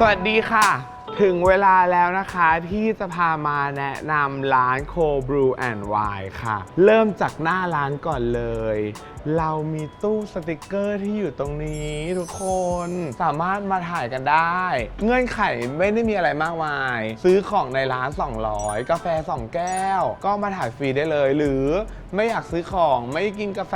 สวัสดีค่ะ ถึงเวลาแล้วนะคะที่จะพามาแนะนำร้าน Cold Brew and Wine ค่ะ เริ่มจากหน้าร้านก่อนเลย เรามีตู้สติกเกอร์ที่อยู่ตรงนี้ทุกคนสามารถมาถ่ายกันได้ เงื่อนไขไม่ได้มีอะไรมากมาย ซื้อของในร้าน 200 กาแฟ 2 แก้ว ก็มาถ่ายฟรีได้เลย หรือไม่อยากซื้อของไม่กินกาแฟ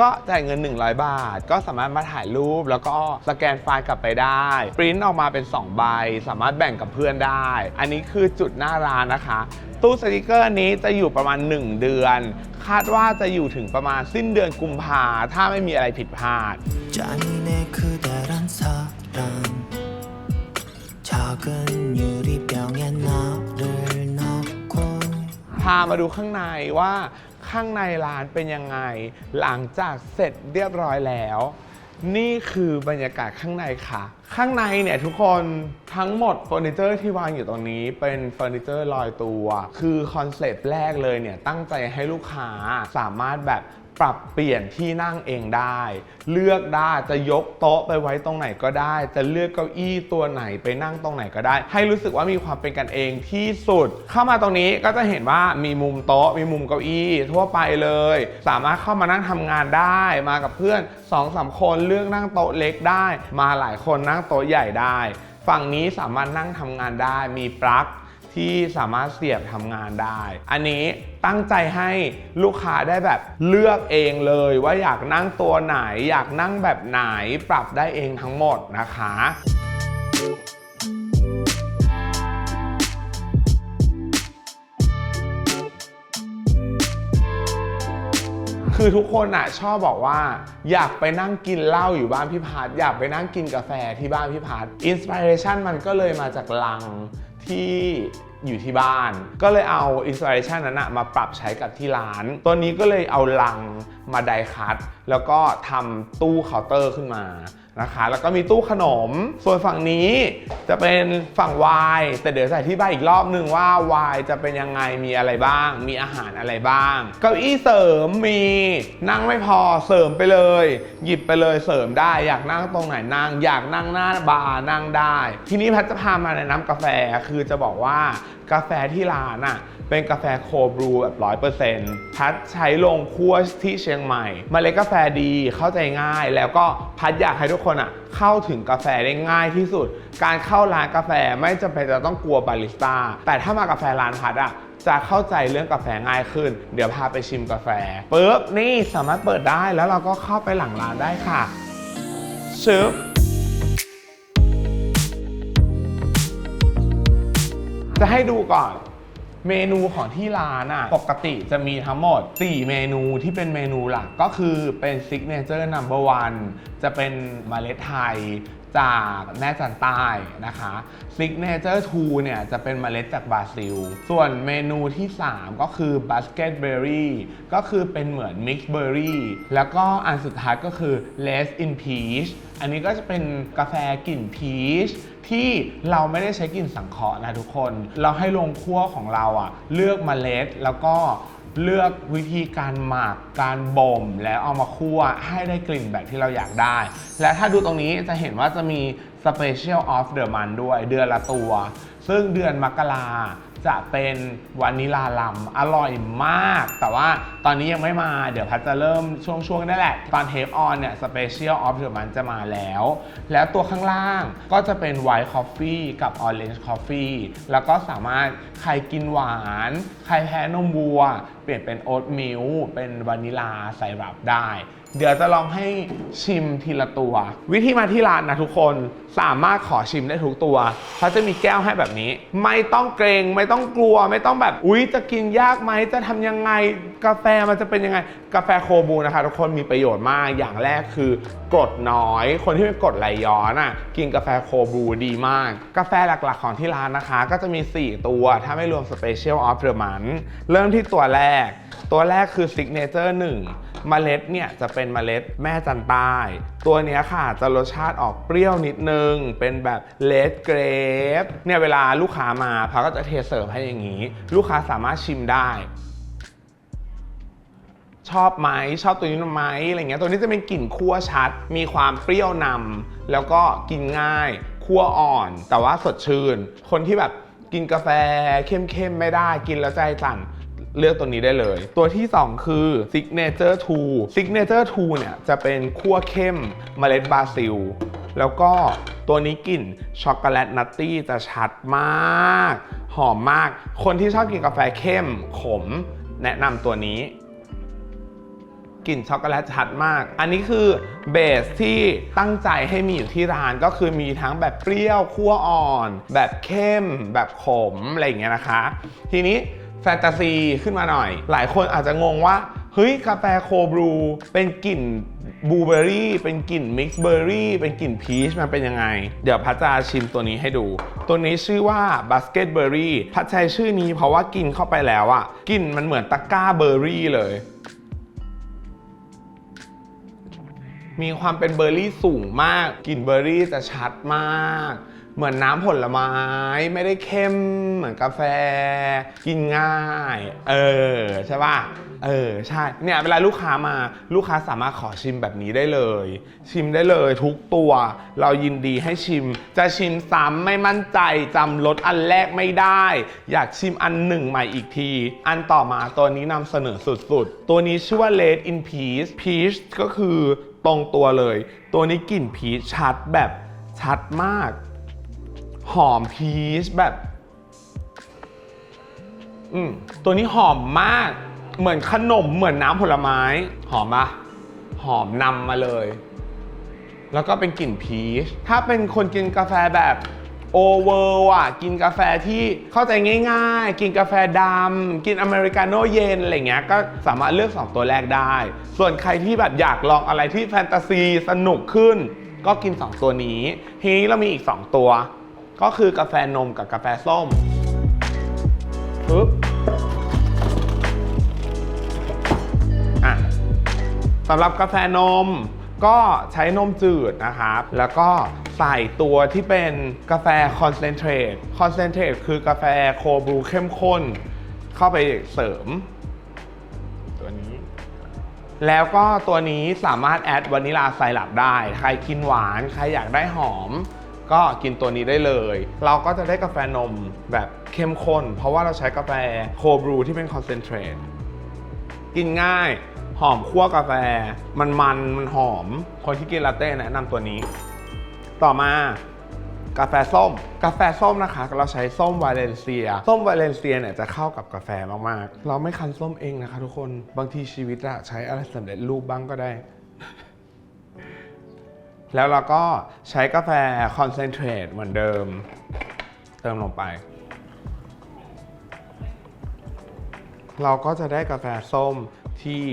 ก็จ่ายเงิน 100 บาท ก็สามารถมาถ่ายรูปแล้วก็สแกนไฟล์กลับไปได้ปริ้นออกมาเป็น 2 ใบ สามารถแบ่งกับเพื่อนได้ อันนี้คือจุดหน้าร้านนะคะ ตู้สติกเกอร์นี้จะอยู่ประมาณ 1 เดือน คาดว่าจะอยู่ถึงประมาณสิ้นเดือนกุมภาถ้าไม่มีอะไรผิดพลาด พามาดูข้างในว่าข้างในร้านเป็นยังไง หลังจากเสร็จเรียบร้อยแล้ว นี่คือบรรยากาศข้างในค่ะ ข้างในเนี่ยทุกคนทั้งหมดเฟอร์นิเจอร์ที่วางอยู่ตรงนี้เป็นเฟอร์นิเจอร์ลอยตัว คือคอนเซปต์แรกเลยเนี่ยตั้งใจให้ลูกค้าสามารถแบบ ปรับเปลี่ยนที่นั่งเองได้ เลือกได้จะยกโต๊ะไปไว้ตรงไหนก็ได้ จะเลือกเก้าอี้ตัวไหนไปนั่งตรงไหนก็ได้ ให้รู้สึกว่ามีความเป็นกันเองที่สุด เข้ามาตรงนี้ก็จะเห็นว่ามีมุมโต๊ะ มีมุมเก้าอี้ทั่วไปเลย สามารถเข้ามานั่งทำงานได้มากับเพื่อน2อสามคนเลือกนั่งโต๊ะเล็กได้ มาหลายคนนั่งโต๊ะใหญ่ได้ ฝั่งนี้สามารถนั่งทำงานได้มีปลั๊ก ที่สามารถเสียบทำงานได้ อันนี้ตั้งใจให้ลูกค้าได้แบบเลือกเองเลย ว่าอยากนั่งตัวไหน อยากนั่งแบบไหนปรับได้เองทั้งหมดนะคะคือทุกคนอะชอบบอกว่า อยากไปนั่งกินเหล้าอยู่บ้านพี่พัดอยากไปนั่งกินกาแฟที่บ้านพี่พัดอินสปิเรชันมันก็เลยมาจากลังที่ อยู่ที่บ้าน ก็เลยเอาอินสปิเรชันนั้นนะมาปรับใช้กับที่ร้าน ตัวนี้ก็เลยเอาลังมาไดคัตแล้วก็ทำตู้เคาน์เตอร์ขึ้นมานะคะแล้วก็มีตู้ขนม ส่วนฝั่งนี้จะเป็นฝั่งวน์แต่เดี๋ยวจะอธิบายอีกรอบหนึ่งว่าวน์จะเป็นยังไงมีอะไรบ้าง มีอาหารอะไรบ้าง เก้าอี้เสริมมีนั่งไม่พอเสริมไปเลย หยิบไปเลยเสริมได้ อยากนั่งตรงไหนนั่งอยากนั่งหน้าบาร์นั่งได้ ทีนี้พทย์จะพามาแนะนำกาแฟคือจะบอกว่ากาแฟที่ร้านอะเป็นกาแฟโคบรูแบบร้อยเปอร์เซ็นต์พัดใช้ลงคั่วที่เชียงใหม่เมล็ดกาแฟดีเข้าใจง่าย แล้วก็พัดอยากให้ทุกคนอะเข้าถึงกาแฟได้ง่ายที่สุด การเข้าร้านกาแฟไม่จำเป็นจะต้องกลัวบาริสต้าแต่ถ้ามากาแฟร้านพัดอะจะเข้าใจเรื่องกาแฟง่ายขึ้น เดี๋ยวพาไปชิมกาแฟปุ๊บนี่สามารถเปิดได้แล้วเราก็เข้าไปหลังร้านได้ค่ะชึบ จะให้ดูก่อนเมนูของที่ร้านอะปกติจะมีทั้งหมด 4 เมนูที่เป็นเมนูหลักก็คือเป็นซิกเนเจอร์นัมเบอร์วันจะเป็นมเมล็ดไทย จากแม่จันใต้นะคะซิกเนเจอร์2เนี่ยจะเป็นเมล็ดจากบราซิล ส่วนเมนูที่ 3 ก็คือบัสเกตเบอร์รี่ก็คือเป็นเหมือนมิกซ์เบอร์รี่แล้วก็อันสุดท้ายก็คือ less in peach อันนี้ก็จะเป็นกาแฟกลิ่นพีชที่เราไม่ได้ใช้กลิ่นสังเคราะห์นะทุกคน เราให้ลงคั่วของเราอะเลือกเมล็ดแล้วก็ เลือกวิธีการหมักการบ่ม แล้วเอามาคั่วให้ได้กลิ่นแบบที่เราอยากได้ และถ้าดูตรงนี้จะเห็นว่าจะมี Special of the Month ด้วยเดือนละตัว ซึ่งเดือนมกรา จะเป็นวานิลาลัมอร่อยมาก แต่ว่าตอนนี้ยังไม่มาเดี๋ยวพัดจะเริ่มช่วงๆนั่นแหละ ตอนเทปออนเนี่ย Special of the Month จะมาแล้ว แล้วตัวข้างล่างก็จะเป็น White Coffee กับ Orange Coffee แล้วก็สามารถใครกินหวาน ใครแพ้นมวัว เปลี่ยนเป็นโอ๊ตมิลเป็นวานิลาใส่รับได้ เดี๋ยวจะลองให้ชิมทีละตัว วิธีมาที่ร้านนะทุกคนสามารถขอชิมได้ทุกตัวเขาจะมีแก้วให้แบบนี้ ไม่ต้องเกรงไม่ต้องกลัว ไม่ต้องแบบอุ๊ยจะกินยากไหมจะทำยังไง กาแฟมันจะเป็นยังไง กาแฟโคบูนะคะ ทุกคนมีประโยชน์มากอย่างแรกคือกรดน้อย คนที่เป็นกรดไหลย้อนอะกินกาแฟโคบูดีมาก กาแฟหลักๆของที่ร้านนะคะ ก็จะมี 4 ตัวถ้าไม่รวม Special of the Month เริ่มที่ตัวแรก ตัวแรกคือ Signature 1เมล็ดเนี่ยจะเป็นเมล็ดแม่จันใต้ ตัวเนี้ยค่ะจะรสชาติออกเปรี้ยวนิดนึง เป็นแบบเลดเกรปเนี่ยเวลาลูกค้ามาพาก็จะเทเสิร์ฟให้อย่างนี้ ลูกค้าสามารถชิมได้ ชอบไหมชอบตัวนี้ไหมอะไรเงี้ยตัวนี้จะเป็นกลิ่นคั่วชัด มีความเปรี้ยวนำแล้วก็กินง่ายคั่วอ่อน แต่ว่าสดชื่น คนที่แบบกินกาแฟเข้มๆไม่ได้กินแล้วใจสั่น เลือกตัวนี้ได้เลย ตัวที่ 2 คือ Signature 2 Signature 2เนี่ยจะเป็นคั่วเข้มเมล็ดบราซิล แล้วก็ตัวนี้กลิ่นช็อกโกแลตนัตตี้จะชัดมาก หอมมาก คนที่ชอบกินกาแฟเข้มขม แนะนำตัวนี้กลิ่นช็อกโกแลตชัดมาก อันนี้คือเบสที่ตั้งใจให้มีอยู่ที่ร้านก็คือมีทั้งแบบเปรี้ยวคั่วอ่อน แบบเข้ม แบบขม อะไรอย่างเงี้ยนะคะ ทีนี้ แฟนตาซีขึ้นมาหน่อย หลายคนอาจจะงงว่า เฮ้ย กาแฟโคบรูเป็นกลิ่นบลูเบอร์รี่ เป็นกลิ่นมิกซ์เบอร์รี่ เป็นกลิ่นพีช มันเป็นยังไง เดี๋ยวพัชจะชิมตัวนี้ให้ดู ตัวนี้ชื่อว่าบ a สเกตเบอร์รี่ พัชใช้ชื่อนี้เพราะว่ากินเข้าไปแล้วอะกลิ่นมันเหมือนตะก้าเบอร์รี่เลย มีความเป็นเบอร์รี่สูงมาก กลิ่นเบอร์รี่จะชัดมาก เหมือนน้ำผลไม้ไม่ได้เข้มเหมือนกาแฟ กินง่าย เออ ใช่ป่ะ เออ ใช่ เนี่ยเวลาลูกค้ามาลูกค้าสามารถขอชิมแบบนี้ได้เลย ชิมได้เลยทุกตัว เรายินดีให้ชิม จะชิมซ้ำไม่มั่นใจจำรสอันแรกไม่ได้ อยากชิมอันหนึ่งใหม่อีกที อันต่อมาตัวนี้นำเสนอสุดๆ ตัวนี้ชื่อว่า Red in Peach Peach ก็คือตรงตัวเลย ตัวนี้กลิ่นพีชชัดแบบชัดมาก หอมพีชแบบ อืมตัวนี้หอมมาก เหมือนขนมเหมือนน้ำผลไม้ หอมปะหอมนำมาเลย แล้วก็เป็นกลิ่นพีช ถ้าเป็นคนกินกาแฟแบบโอเวอร์อะ กินกาแฟที่เข้าใจง่าย ๆ กินกาแฟดำกินอเมริกาโน่เย็นอะไรเงี้ยก็สามารถเลือก 2 ตัวแรกได้ ส่วนใครที่แบบอยากลองอะไรที่แฟนตาซีสนุกขึ้น ก็กิน 2 ตัวนี้ ทีนี้เรามีอีก 2 ตัว ก็คือกาแฟนมกับกาแฟส้มปึ๊บอะสำหรับกาแฟนมก็ใช้นมจืดนะครับ แล้วก็ใส่ตัวที่เป็นกาแฟคอนเซนเทรตคอนเซนเทรตคือกาแฟโคบรูเข้มข้น เข้าไปเสริม ตัวนี้ แล้วก็ตัวนี้สามารถแอดวานิลาไซรัปได้ ใครกินหวาน ใครอยากได้หอม ก็กินตัวนี้ได้เลย เราก็จะได้กาแฟนมแบบเข้มข้น เพราะว่าเราใช้กาแฟโคบรูที่เป็นคอนเซนเทรตกินง่าย หอมคั่วกาแฟ มันมันมันหอม คนที่กินลาเต้แนะนำตัวนี้ ต่อมากาแฟส้ม กาแฟส้มนะคะ เราใช้ส้มวาเลนเซีย ส้มวาเลนเซียเนี่ยจะเข้ากับกาแฟมาก ๆ เราไม่คั้นส้มเองนะคะ ทุกคน บางทีชีวิตอะใช้อะไรสำเร็จรูปบ้างก็ได้ แล้วเราก็ใช้กาแฟคอนเซนเทรตเหมือนเดิม เติมลงไป เราก็จะได้กาแฟส้มที่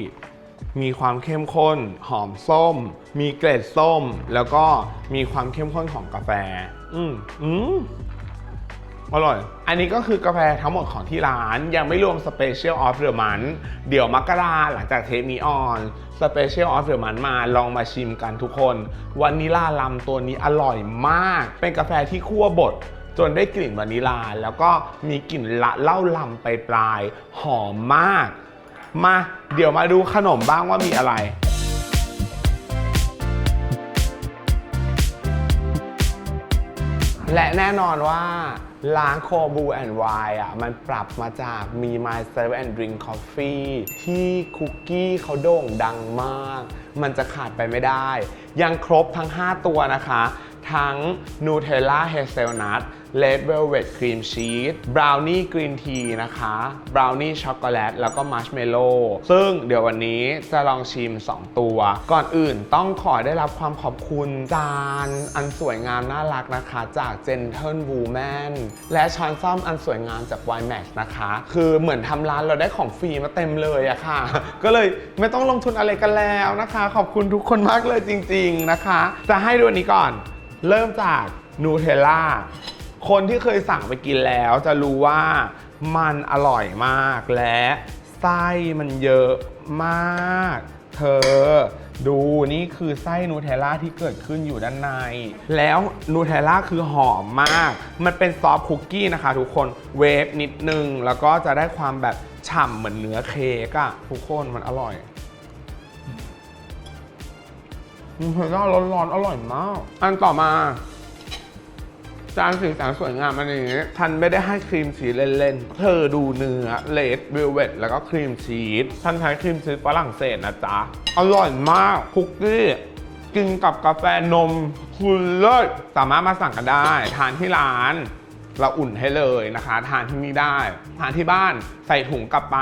มีความเข้มข้น หอมส้ม มีเกล็ดส้ม แล้วก็มีความเข้มข้นของกาแฟ อืมอืม อร่อย อันนี้ก็คือกาแฟทั้งหมดของที่ร้าน ยังไม่รวม Special of the Month เดี๋ยวมกราหลังจากเทปนี้ออน Special of the Month มาลองมาชิมกันทุกคนวานิลาลัมตัวนี้อร่อยมาก เป็นกาแฟที่คั่วบดจนได้กลิ่นวานิลา แล้วก็มีกลิ่นละเล้าลำไปปลายหอมมาก มาเดี๋ยวมาดูขนมบ้างว่ามีอะไรและแน่นอนว่า ร้านโคบูแอนด์ไวอะ มันปรับมาจากมี My Serve and Drink Coffee ที่คุกกี้เขาโด่งดังมาก มันจะขาดไปไม่ได้ ยังครบทั้ง 5 ตัวนะคะ ทั้ง Nutella Hazelnut Red Velvet Cream Cheese Brownie Green Tea นะคะ Brownie Chocolate แล้วก็ Marshmallow ซึ่งเดี๋ยววันนี้จะลองชิม 2 ตัว ก่อนอื่นต้องขอได้รับความขอบคุณจานอันสวยงามน่ารักนะคะจาก Gentle Woman และช้อนซ่อมอันสวยงามจาก y m a x นะคะ คือเหมือนทำร้านเราได้ของฟรีมาเต็มเลยอะค่ะ ก็เลยไม่ต้องลงทุนอะไรกันแล้วนะคะ ขอบคุณทุกคนมากเลยจริง ๆนะคะ จะให้ดูอันนี้ก่อน เริ่มจากนูเทลล่าคนที่เคยสั่งไปกินแล้วจะรู้ว่ามันอร่อยมากและไส้มันเยอะมาก เธอ ดูนี่คือไส้นูเทลล่าที่เกิดขึ้นอยู่ด้านใน แล้วนูเทลล่าคือหอมมาก มันเป็นซอฟต์คุกกี้นะคะทุกคนเวฟนิดนึง แล้วก็จะได้ความแบบฉ่ำเหมือนเนื้อเค้กอะทุกคนมันอร่อย เทลล่าร้อนๆอร่อยมาก อันต่อมา จานสีสันสวยงามอันนี้ฉันไม่ได้ให้ครีมชีสเล่นๆ เธอดูเนื้อเลดเวลเวตแล้วก็ครีมชีสฉันใช้ครีมชีสฝรั่งเศสนะจ๊ะ อร่อยมากคุกกี้กินกับกาแฟนมคุณเลิศสามารถมาสั่งกันได้ ทานที่ร้านเราอุ่นให้เลยนะคะ ทานที่นี่ได้ ทานที่บ้านใส่ถุงกลับไป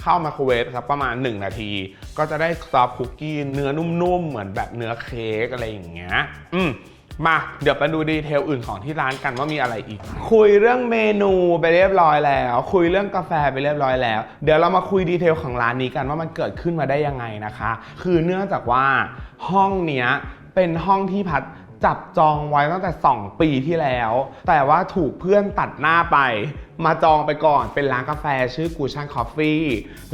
เข้าไมโครเวฟสักประมาณ 1 นาที ก็จะได้ซอฟคุกกี้เนื้อนุ่มๆ เหมือนแบบเนื้อเค้กอะไรอย่างเงี้ย อืมมาเดี๋ยวไปดูดีเทลอื่นของที่ร้านกันว่ามีอะไรอีก คุยเรื่องเมนูไปเรียบร้อยแล้ว คุยเรื่องกาแฟไปเรียบร้อยแล้ว เดี๋ยวเรามาคุยดีเทลของร้านนี้กันว่ามันเกิดขึ้นมาได้ยังไงนะคะ คือเนื่องจากว่าห้องเนี้ยเป็นห้องที่พัดจับจองไว้ตั้งแต่ 2 ปีที่แล้ว แต่ว่าถูกเพื่อนตัดหน้าไปมาจองไปก่อนเป็นร้านกาแฟชื่อกูชันคอฟฟี่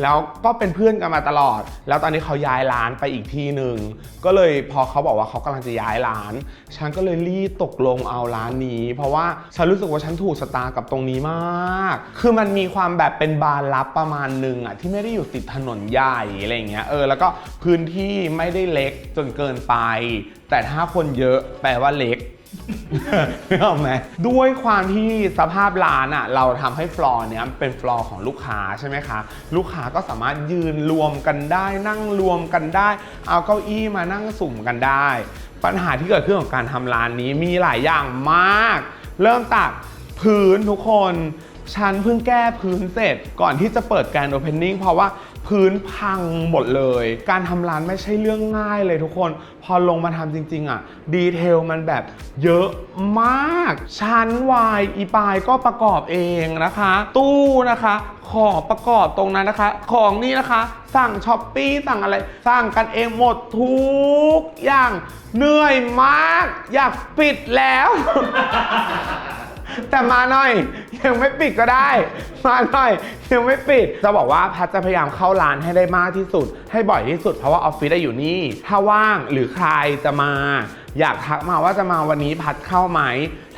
แล้วก็เป็นเพื่อนกันมาตลอด แล้วตอนนี้เขาย้ายร้านไปอีกที่หนึ่งก็เลยพอเขาบอกว่าเขากำลังจะย้ายร้าน ฉันก็เลยรีบตกลงเอาร้านนี้ เพราะว่าฉันรู้สึกว่าฉันถูกสตาร์กับตรงนี้มาก คือมันมีความแบบเป็นบาร์ลับประมาณหนึ่งอะที่ไม่ได้อยู่ติดถนนใหญ่อะไรเงี้ยเออแล้วก็พื้นที่ไม่ได้เล็กจนเกินไป แต่ถ้าคนเยอะแปลว่าเล็ก ไม่ออกไหมด้วยความที่สภาพร้านอะเราทำให้ฟลอร์เนี้ยเป็นฟลอร์ของลูกค้าใช่ไหมคะ ลูกค้าก็สามารถยืนรวมกันได้ นั่งรวมกันได้ เอาเก้าอี้มานั่งสุ่มกันได้ ปัญหาที่เกิดขึ้นของการทำร้านนี้มีหลายอย่างมาก เริ่มจากพื้นทุกคน ฉันเพิ่งแก้พื้นเสร็จก่อนที่จะเปิดการโอเพนนิ่งเพราะว่า พื้นพังหมดเลย การทำร้านไม่ใช่เรื่องง่ายเลยทุกคน พอลงมาทำจริง ๆ อะ ดีเทลมันแบบเยอะมาก ชั้นวายอีปายก็ประกอบเองนะคะ ตู้นะคะ ขอประกอบตรงนั้นนะคะ ของนี่นะคะ สั่งช้อปปี้สั่งอะไร สั่งกันเองหมดทุกอย่างเหนื่อยมาก อยากปิดแล้ว แต่มาหน่อยยังไม่ปิดก็ได้ มาหน่อยยังไม่ปิด จะบอกว่าพัดจะพยายามเข้าร้านให้ได้มากที่สุด ให้บ่อยที่สุดเพราะว่าออฟฟิศได้อยู่นี่ ถ้าว่างหรือใครจะมา อยากทักมาว่าจะมาวันนี้พัดเข้าไหม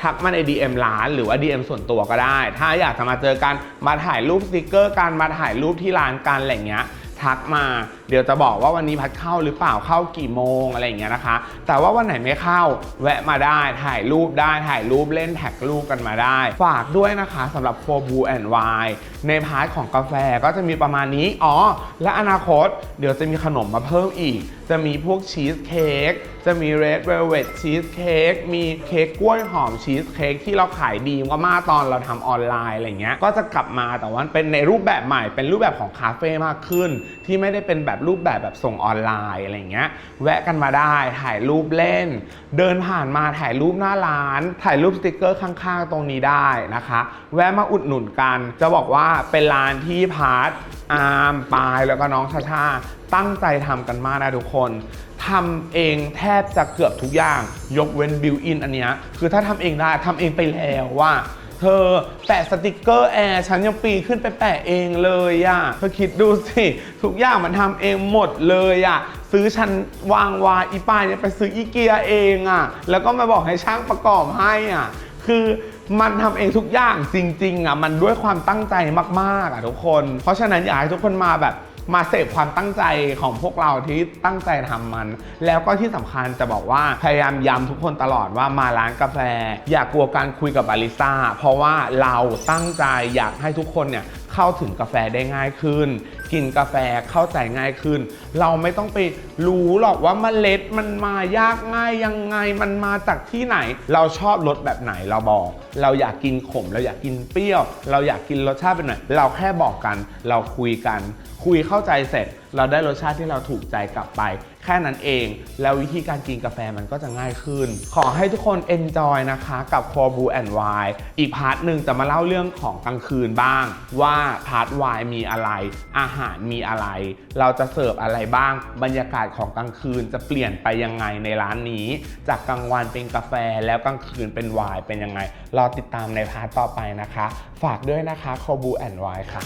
ทักมาใน DM ร้านหรือว่า DM ส่วนตัวก็ได้ ถ้าอยากจะมาเจอกันมาถ่ายรูปสติกเกอร์กันมาถ่ายรูปที่ร้านกันอะไรเงี้ย ทักมา เดี๋ยวจะบอกว่าวันนี้พัดเข้าหรือเปล่าเข้ากี่โมงอะไรอย่างเงี้ยนะคะ แต่ว่าวันไหนไม่เข้าแวะมาได้ถ่ายรูปได้ถ่ายรูปเล่นแท็กรูปกันมาได้ ฝากด้วยนะคะสำหรับ For Blue and Wine ในพาร์ทของกาแฟก็จะมีประมาณนี้อ๋อและอนาคตเดี๋ยวจะมีขนมมาเพิ่มอีกจะมีพวกชีสเค้กจะมี Red Velvet ชีสเค้กมีเค้กกล้วยหอมชีสเค้กที่เราขายดีมากๆตอนเราทำออนไลน์อะไรเงี้ยก็จะกลับมาแต่ว่าเป็นในรูปแบบใหม่ เป็นรูปแบบของคาเฟ่มากขึ้น ที่ไม่ได้เป็นแบบรูปแบบแบบส่งออนไลน์อะไรเงี้ยแวะกันมาได้ถ่ายรูปเล่น เดินผ่านมาถ่ายรูปหน้าร้าน ถ่ายรูปสติกเกอร์ข้างๆ ตรงนี้ได้นะคะ แวะมาอุดหนุนกัน จะบอกว่าเป็นร้านที่พาร์ทอาร์มปายแล้วก็น้องชาชา ตั้งใจทำกันมากนะทุกคนทำเองแทบจะเกือบทุกอย่าง ยกเว้นบิวอินอันเนี้ยคือถ้าทำเองได้ทำเองไปแล้วว่าเธอแปะสติกเกอร์แอร์ฉันยังปีขึ้นไปแปะเองเลยอะเธอคิดดูสิ ทุกอย่างมันทำเองหมดเลยอะซื้อฉันวางวาอีป้ายเนี่ยไปซื้ออีเกียเองอะแล้วก็มาบอกให้ช่างประกอบให้อะคือมันทำเองทุกอย่างจริงๆอะมันด้วยความตั้งใจมากๆอะทุกคน เพราะฉะนั้นอยากให้ทุกคนมาแบบ มาเสพความตั้งใจของพวกเราที่ตั้งใจทำมัน แล้วก็ที่สำคัญจะบอกว่าพยายามย้ำทุกคนตลอดว่ามาร้านกาแฟ อย่ากลัวการคุยกับบาริสต้าเพราะว่าเราตั้งใจอยากให้ทุกคนเนี่ย เข้าถึงกาแฟได้ง่ายขึ้น กินกาแฟเข้าใจง่ายขึ้น เราไม่ต้องไปรู้หรอกว่าเมล็ดมันมายากง่ายยังไงมันมาจากที่ไหน เราชอบรสแบบไหนเราบอก เราอยากกินขม เราอยากกินเปรี้ยว เราอยากกินรสชาติเป็นไหนเราแค่บอกกัน เราคุยกัน คุยเข้าใจเสร็จ เราได้รสชาติที่เราถูกใจกลับไป แค่นั้นเอง แล้ววิธีการกินกาแฟมันก็จะง่ายขึ้น ขอให้ทุกคน enjoy นะคะกับ c o r b u and Wine อีกพาร์ทหนึ่งจะมาเล่าเรื่องของกลางคืนบ้าง ว่าพาร์ทวายมีอะไร อาหารมีอะไร เราจะเสิร์ฟอะไรบ้าง บรรยากาศของกลางคืนจะเปลี่ยนไปยังไงในร้านนี้ จากกลางวันเป็นกาแฟแล้วกลางคืนเป็นไวน์เป็นยังไงรอติดตามในพาร์ทต่อไปนะคะ ฝากด้วยนะคะ c o r b u and Wine ค่ะ